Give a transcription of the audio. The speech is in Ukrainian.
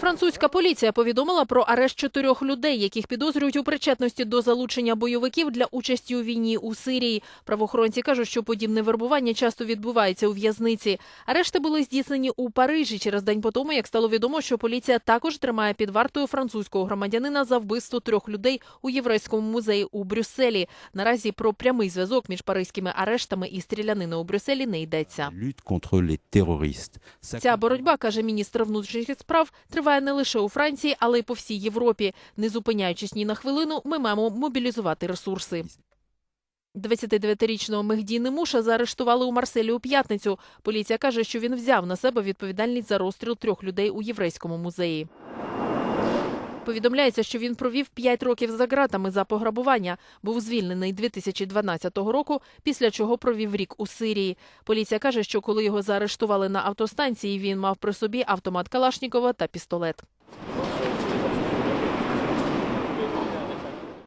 Французька поліція повідомила про арешт чотирьох людей, яких підозрюють у причетності до залучення бойовиків для участі у війні у Сирії. Правоохоронці кажуть, що подібне вербування часто відбувається у в'язниці. Арешти були здійснені у Парижі через день по тому, як стало відомо, що поліція також тримає під вартою французького громадянина за вбивство трьох людей у єврейському музеї у Брюсселі. Наразі про прямий зв'язок між паризькими арештами і стріляниною у Брюсселі не йдеться. Ця боротьба, каже міністр внутрішніх справ, триває не лише у Франції, але й по всій Європі. Не зупиняючись ні на хвилину, ми маємо мобілізувати ресурси. 29-річного Мехді Немуша заарештували у Марселі у п'ятницю. Поліція каже, що він взяв на себе відповідальність за розстріл трьох людей у єврейському музеї. Повідомляється, що він провів 5 років за ґратами за пограбування. Був звільнений 2012 року, після чого провів рік у Сирії. Поліція каже, що коли його заарештували на автостанції, він мав при собі автомат Калашнікова та пістолет.